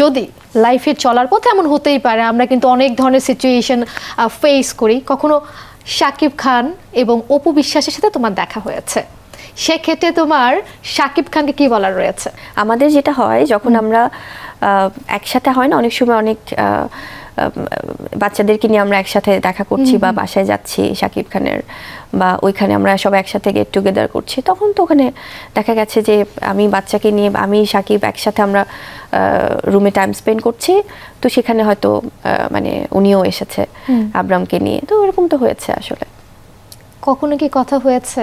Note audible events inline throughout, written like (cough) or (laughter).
যদি লাইফে চলার পথে এমন হতেই পারে আমরা কিন্তু অনেক ধরনের সিচুয়েশন ফেস করি। কখনো শাকিব খান এবং অপু বিশ্বাসের সাথে তোমার দেখা হয়েছে। সেক্ষেত্রে তোমার শাকিব খানকে কি বলার রয়েছে? আমাদের যেটা হয় যখন আমরা একসাথে হয় না অনেক সময় অনেক বাচ্চাদেরকে নিয়ে আমরা একসাথে দেখা করছি বা বাসায় যাচ্ছি শাকিব খানের বা ওইখানে আমরা সব একসাথে গেট টুগেদার করছি। তখন তো ওখানে দেখা গেছে যে আমি বাচ্চাকে নিয়ে আমি শাকিব একসাথে আমরা রুমে টাইম স্পেন্ড করছি। তো সেখানে হয়তো মানে উনিও এসেছে আব্রামকে নিয়ে। তো এরকম তো হয়েছে আসলে। কখনো কি কথা হয়েছে?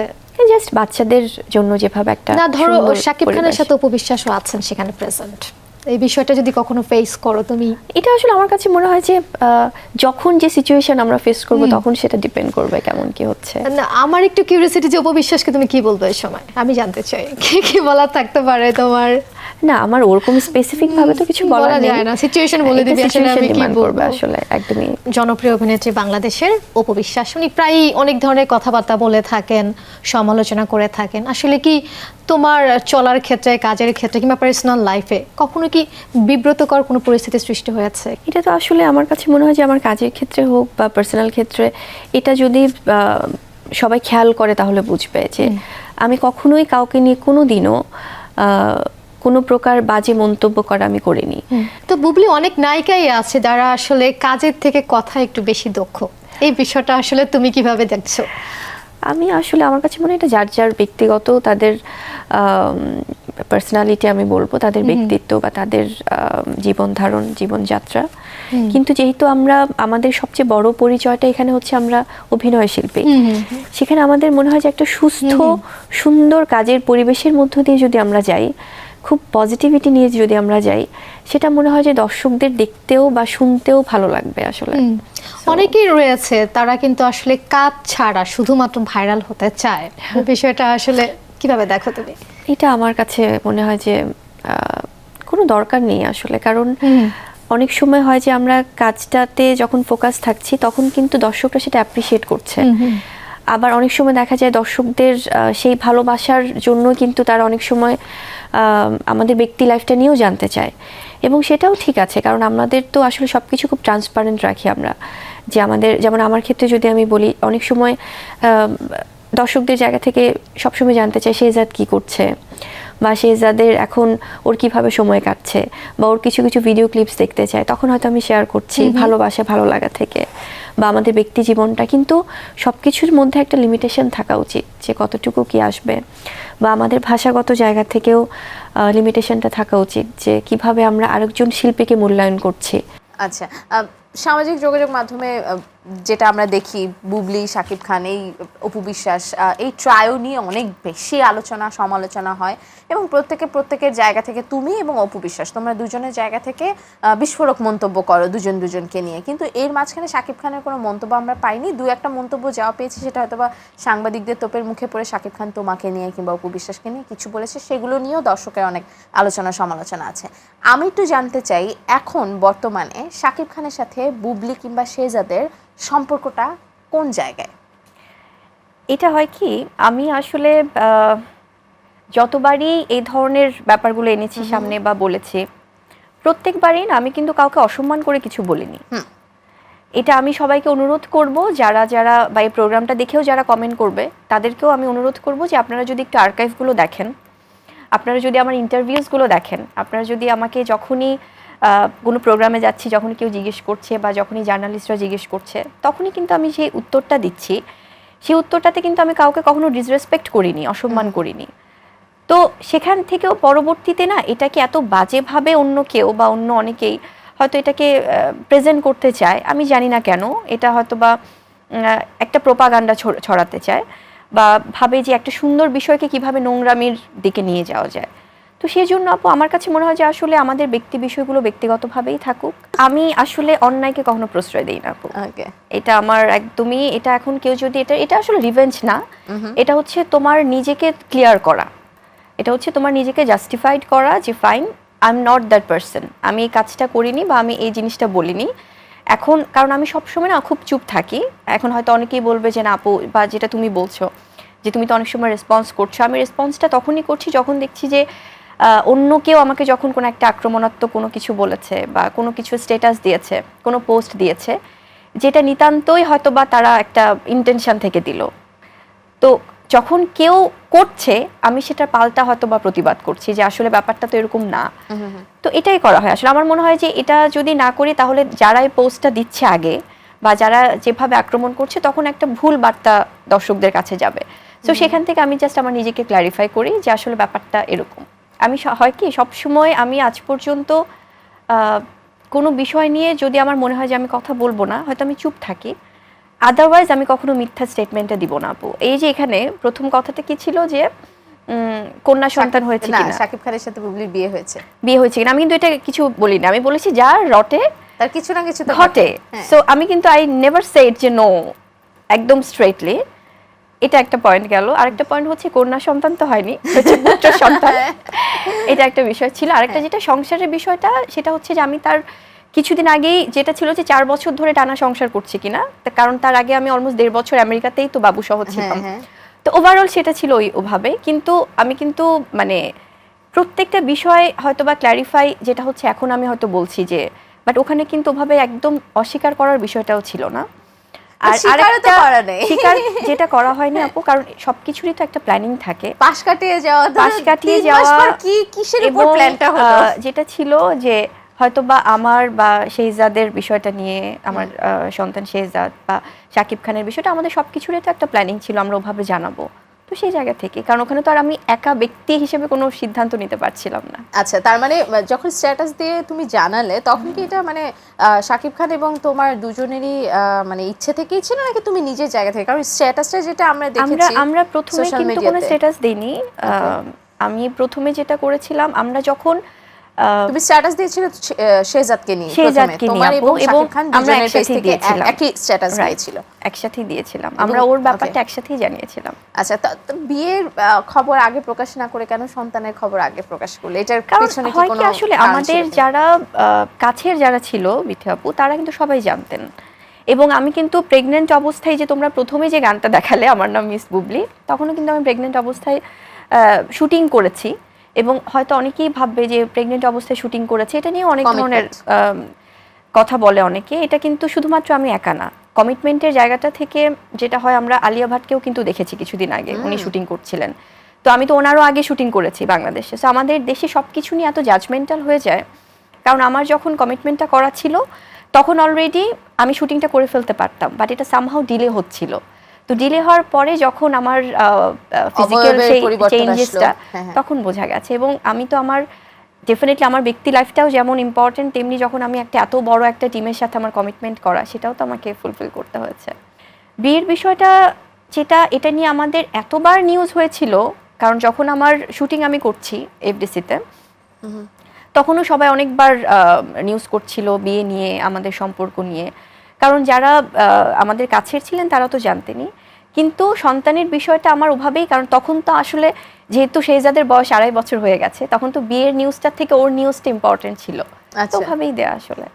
জাস্ট বাচ্চাদের জন্য যেভাবে একটা না ধরো শাকিব খানের সাথে উপবিশ্বাসও আছেন সেখানে প্রেজেন্ট এই বিষয়টা যদি কখনো ফেস করো তুমি? এটা আসলে আমার কাছে মনে হয় যে আহ, যখন যে সিচুয়েশন আমরা ফেস করব তখন সেটা ডিপেন্ড করবে কেমন কি হচ্ছে। না আমার একটু কিউরিয়াসিটি যে উপবিশ্বাসকে তুমি কি বলবে এই সময়? আমি জানতে চাই। কি কি বলা থাকতে পারে তোমার? না আমার ওরকম স্পেসিফিক ভাবে তো কিছু বলা যায় না। সিচুয়েশন বলে দিবি আসলে আমি কি বলব? আসলে একদমই। জনপ্রিয় অভিনেত্রী বাংলাদেশের উপবিশ্বাস উনি প্রায় অনেক ধরনের কথাবার্তা বলে থাকেন সমালোচনা করে থাকেন। আসলে কি তোমার চলার ক্ষেত্রে কাজের ক্ষেত্রে কিংবা পার্সোনাল লাইফে কখনো কি বিব্রতকর কোনো পরিস্থিতির সৃষ্টি হয়েছে? এটা তো আসলে আমার কাছে মনে হয় যে আমার কাজের ক্ষেত্রে হোক বা পার্সোনাল ক্ষেত্রে এটা যদি সবাই খেয়াল করে তাহলে বুঝবে যে আমি কখনোই কাউকে নিয়ে কোনো দিনও কোনো প্রকার বাজে মন্তব্য করা আমি করিনি। তো বুবলি অনেক নায়িকাই আছে যারা আসলে কাজের থেকে কথা একটু বেশি দক্ষ। এই বিষয়টা আসলে তুমি কীভাবে দেখছ? আমি আসলে আমার কাছে মনে হয় এটা যার যার ব্যক্তিগত তাদের পার্সোনালিটি আমি বলব তাদের ব্যক্তিত্ব বা তাদের জীবন ধারণ জীবনযাত্রা কিন্তু যেহেতু আমরা আমাদের সবচেয়ে বড় পরিচয়টা এখানে হচ্ছে আমরা অভিনয় শিল্পী। সেখানে আমাদের মনে হয় যে একটা সুস্থ সুন্দর কাজের পরিবেশের মধ্য দিয়ে যদি আমরা যাই খুব পজিটিভিটি নিয়ে যদি আমরা যাই সেটা মনে হয় যে দর্শকদের দেখতেও বা শুনতেও ভালো লাগবে আসলে। অনেকেই রয়েছে তারা কিন্তু আসলে কাজ ছাড়া শুধুমাত্র ভাইরাল হতে চায়। (laughs) বিষয়টা আসলে কীভাবে দেখো তুমি? এটা আমার কাছে মনে হয় যে কোনো দরকার নেই আসলে। কারণ অনেক সময় হয় যে আমরা কাজটাতে যখন ফোকাস থাকছি তখন কিন্তু দর্শকরা সেটা অ্যাপ্রিসিয়েট করছে। আবার অনেক সময় দেখা যায় দর্শকদের সেই ভালোবাসার জন্য কিন্তু তারা অনেক সময় আমাদের ব্যক্তি লাইফটা নিয়েও জানতে চায়। এবং সেটাও ঠিক আছে কারণ আমাদের তো আসলে সব কিছু খুব ট্রান্সপারেন্ট রাখি আমরা। যে আমাদের যেমন আমার ক্ষেত্রে যদি আমি বলি অনেক সময় দর্শকদের জায়গা থেকে সবসময় জানতে চাই শেহজাদ কি করছে বা শেহজাদের এখন ওর কীভাবে সময় কাটছে বা ওর কিছু কিছু ভিডিও ক্লিপস দেখতে চায় তখন হয়তো আমি শেয়ার করছি ভালোবাসা ভালো লাগা থেকে। বা আমাদের ব্যক্তি জীবনটা কিন্তু সব কিছুর মধ্যে একটা লিমিটেশন থাকা উচিত যে কতটুকু কি আসবে। বা আমাদের ভাষাগত জায়গা থেকেও লিমিটেশনটা থাকা উচিত যে কীভাবে আমরা আরেকজন শিল্পীকে মূল্যায়ন করছি। আচ্ছা সামাজিক যোগাযোগ মাধ্যমে যেটা আমরা দেখি, বুবলি, শাকিব খান, এই অপু বিশ্বাস এই ট্রায়ো নিয়ে অনেক বেশি আলোচনা, সমালোচনা হয় এবং প্রত্যেকে প্রত্যেকের জায়গা থেকে তুমি এবং অপু বিশ্বাস, তোমরা দুজনের জায়গা থেকে বিস্ফোরক মন্তব্য করো দুজন দুজনকে নিয়ে। কিন্তু এর মাঝখানে শাকিব খানের কোনো মন্তব্য আমরা পাইনি। দু একটা মন্তব্য যাওয়া পেয়েছি, সেটা হয়তো বা সাংবাদিকদের তোপের মুখে পড়ে শাকিব খান তোমাকে নিয়ে কিংবা অপু বিশ্বাসকে নিয়ে কিছু বলেছে, সেগুলো নিয়েও দর্শকের অনেক আলোচনা, সমালোচনা আছে। আমি একটু জানতে চাই, এখন বর্তমানে শাকিব খানের সাথে বুবলি কিংবা শেজাদের সম্পর্কটা কোন জায়গায়? এটা হয় কি আমি আসলে যতবারই এই ধরনের ব্যাপারগুলো এনেছি সামনে বা বলেছি প্রত্যেকবারই না আমি কিন্তু কাউকে অসম্মান করে কিছু বলিনি। এটা আমি সবাইকে অনুরোধ করব যারা যারা বা এই প্রোগ্রামটা দেখেও যারা কমেন্ট করবে তাদেরকেও আমি অনুরোধ করব যে আপনারা যদি একটু আর্কাইভগুলো দেখেন আপনারা যদি আমার ইন্টারভিউসগুলো দেখেন আপনারা যদি আমাকে যখনই কোনো প্রোগ্রামে যাচ্ছি যখন কেউ জিজ্ঞেস করছে বা যখনই জার্নালিস্টরা জিজ্ঞেস করছে, তখনই কিন্তু আমি সেই উত্তরটা দিচ্ছি। সেই উত্তরটাতে কিন্তু আমি কাউকে কখনো ডিসরেসপেক্ট করিনি, অসম্মান করিনি। তো সেখান থেকেও পরবর্তীতে না, এটাকে এত বাজেভাবে অন্য কেউ বা অন্য অনেকেই হয়তো এটাকে প্রেজেন্ট করতে চায়, আমি জানি না কেন, এটা হয়তো বা একটা প্রোপাগান্ডা ছড়াতে চায় বা ভাবে যে একটা সুন্দর বিষয়কে কীভাবে নোংরামির দিকে নিয়ে যাওয়া যায়। তো সেই জন্য আপু আমার কাছে মনে হয় যে আসলে আমাদের ব্যক্তি বিষয়গুলো ব্যক্তিগতভাবেই থাকুক। আমি আসলে অন্যায়কে কখনো প্রশ্রয় দিই না আপু। এটা আমার একদমই এটা এখন কেউ যদি এটা এটা আসলে রিভেঞ্জ না। এটা হচ্ছে তোমার নিজেকে ক্লিয়ার করা। এটা হচ্ছে তোমার নিজেকে জাস্টিফাইড করা যে fine I am not that person আমি এই কাজটা করিনি বা আমি এই জিনিসটা বলিনি। এখন কারণ আমি সবসময় না খুব চুপ থাকি। এখন হয়তো অনেকেই বলবে যে না আপু বা যেটা তুমি বলছো যে তুমি তো অনেক সময় রেসপন্স করছ। আমি রেসপন্সটা তখনই করছি যখন দেখছি যে অন্য কেউ আমাকে যখন কোনো একটা আক্রমণাত্মক কোনো কিছু বলেছে বা কোনো কিছু স্ট্যাটাস দিয়েছে কোনো পোস্ট দিয়েছে যেটা নিতান্তই হয়তো বা তারা একটা ইন্টেনশন থেকে দিল। তো যখন কেউ করছে আমি সেটা পাল্টা হয়তো বা প্রতিবাদ করছি যে আসলে ব্যাপারটা তো এরকম না। তো এটাই করা হয়। আসলে আমার মনে হয় যে এটা যদি না করি তাহলে যারা এই পোস্টটা দিচ্ছে আগে বা যারা যেভাবে আক্রমণ করছে তখন একটা ভুল বার্তা দর্শকদের কাছে যাবে। তো সেখান থেকে আমি জাস্ট আমার নিজেকে ক্ল্যারিফাই করি যে আসলে ব্যাপারটা এরকম। আমি হয় কি সব সময় আমি আজ পর্যন্ত কোনো বিষয় নিয়ে যদি আমার মনে হয় যে আমি কথা বলব না হয়তো আমি চুপ থাকি। আদারওয়াইজ আমি কখনো মিথ্যা স্টেটমেন্টে দিব না আপু। এই যে এখানে প্রথম কথাটা কি ছিল যে কন্যা সন্তান হয়েছে না কিনা? শাকিব খানের সাথে বুবলির বিয়ে হয়েছে। বিয়ে হয়েছে কিনা? আমি কিন্তু এটা কিছু বলিনি। আমি বলেছি যা রটে তার কিছু না কিছু তো ঘটে। হ্যাঁ। সো আমি কিন্তু আই নেভার সেড যে নো একদম স্ট্রেটলি এটা একটা পয়েন্ট গেল। আরেকটা পয়েন্ট হচ্ছে কন্যা সন্তান তো হয়নি পুত্র (laughs) সন্তান। এটা একটা বিষয় ছিল। আরেকটা যেটা সংসারের বিষয়টা সেটা হচ্ছে যে আমি তার কিছুদিন আগেই যেটা ছিল যে চার বছর ধরে টানা সংসার করছি কিনা কারণ তার আগে আমি অলমোস্ট দেড় বছর আমেরিকাতেই তো বাবু সহ ছিলাম। হ্যাঁ। তো ওভারঅল সেটা ছিল ওই ওভাবে। কিন্তু আমি কিন্তু মানে প্রত্যেকটা বিষয় হয়তো বা ক্ল্যারিফাই যেটা হচ্ছে এখন আমি হয়তো বলছি যে বাট ওখানে কিন্তু ওভাবে একদম অস্বীকার করার বিষয়টাও ছিল না। আর আরেকটা করা নেই। যেটা (laughs) করা হয়নি আপু কারণ সবকিছুরই তো একটা প্ল্যানিং থাকে। পাশ কাটিয়ে যাওয়া পাশ কাটিয়ে যাওয়া কি কিসের উপর প্ল্যানটা হলো? যেটা ছিল যে হয়তো বা আমার বা শেহজাদের বিষয়টা নিয়ে আমার সন্তান শেহজাদ বা শাকিব খানের বিষয়টা আমাদের সবকিছুরই তো একটা প্ল্যানিং ছিল আমরা ওভাবে জানাব। তো সেই জায়গা থেকে। কারণ ওখানে তো আর আমি একা ব্যক্তি হিসেবে কোনো সিদ্ধান্ত নিতে পারছিলাম না। আচ্ছা তার মানে যখন স্ট্যাটাস দিয়ে তুমি জানালে তখন কি এটা মানে শাকিব খান এবং তোমার দুজনেরই মানে ইচ্ছে থেকেই ছিল নাকি তুমি নিজের জায়গা থেকে? কারণ স্ট্যাটাসটা যেটা আমরা আমরা দেখেছি আমরা প্রথমে social কিন্তু কোনো স্ট্যাটাস দিইনি। আমি প্রথমে যেটা করেছিলাম আমরা যখন তুমি স্ট্যাটাস দিয়েছিলে আহ, শেহজাদকে নিয়ে শেহজাদকে নিয়ে আপু, এবং আমরা দুজনের পেজ একসাথেই থেকে এক- দিয়েছিলাম। একই স্ট্যাটাস. দিয়েছিল। একসাথেই দিয়েছিলাম। আমরা ওর ব্যাপারটা. একসাথেই জানিয়েছিলাম। আচ্ছা তা- বিয়ের খবর আগে প্রকাশ না করে কেন সন্তানের খবর আগে প্রকাশ করলে? এটার পিছনে কি কোনো আসলে আমাদের যারা কাছের যারা ছিল বিথি আপু তারা কিন্তু সবাই জানতেন। এবং আমি কিন্তু প্রেগনেন্ট অবস্থায় যে তোমরা প্রথমে যে গানটা দেখালে আমার নাম মিস বুবলি তখনও কিন্তু আমি প্রেগনেন্ট অবস্থায় শুটিং করেছি। এবং হয়তো অনেকেই ভাববে যে প্রেগনেন্ট অবস্থায় শুটিং করেছে এটা নিয়ে অনেক ধরনের কথা বলে অনেকে। এটা কিন্তু শুধুমাত্র আমি একা না। কমিটমেন্টের জায়গাটা থেকে যেটা হয় আমরা আলিয়া ভাটকেও কিন্তু দেখেছি কিছুদিন আগে উনি শুটিং করছিলেন। তো আমি তো ওনারও আগে শুটিং করেছি বাংলাদেশে। তো আমাদের দেশে সব কিছু নিয়ে এত জাজমেন্টাল হয়ে যায় কারণ আমার যখন কমিটমেন্টটা করা ছিল তখন অলরেডি আমি শুটিংটা করে ফেলতে পারতাম বাট এটা সামহাও ডিলে হচ্ছিল। তো ডিলে হওয়ার পরে যখন আমার ফিজিক্যাল সেই চেঞ্জেসটা হ্যাঁ, হ্যাঁ। তখন বোঝা গেছে এবং আমি তো আমার ডেফিনেটলি আমার ব্যক্তি লাইফটাও যেমন ইম্পর্টেন্ট তেমনি যখন আমি একটা এত বড় একটা টিমের সাথে আমার কমিটমেন্ট করা সেটাও তো আমাকে ফুলফিল করতে হয়েছে। বিয়ের বিষয়টা যেটা এটা নিয়ে আমাদের এতবার নিউজ হয়েছিল কারণ যখন আমার শুটিং আমি করছি এফডিসিতে তখনও সবাই অনেকবার নিউজ করছিল বিয়ে নিয়ে আমাদের সম্পর্ক নিয়ে। কারণ যারা আহ, আমাদের কাছের ছিলেন তারা তো জানতেনি। কিন্তু সন্তানের বিষয়টা আমার ওভাবেই কারণ তখন তো আসলে যেহেতু শেহজাদের বয়স আড়াই বছর হয়ে গেছে তখন তো বিয়ের নিউজটার থেকে ওর নিউজটা ইম্পর্টেন্ট ছিল। আচ্ছা। ওভাবেই দেয়া আসলে।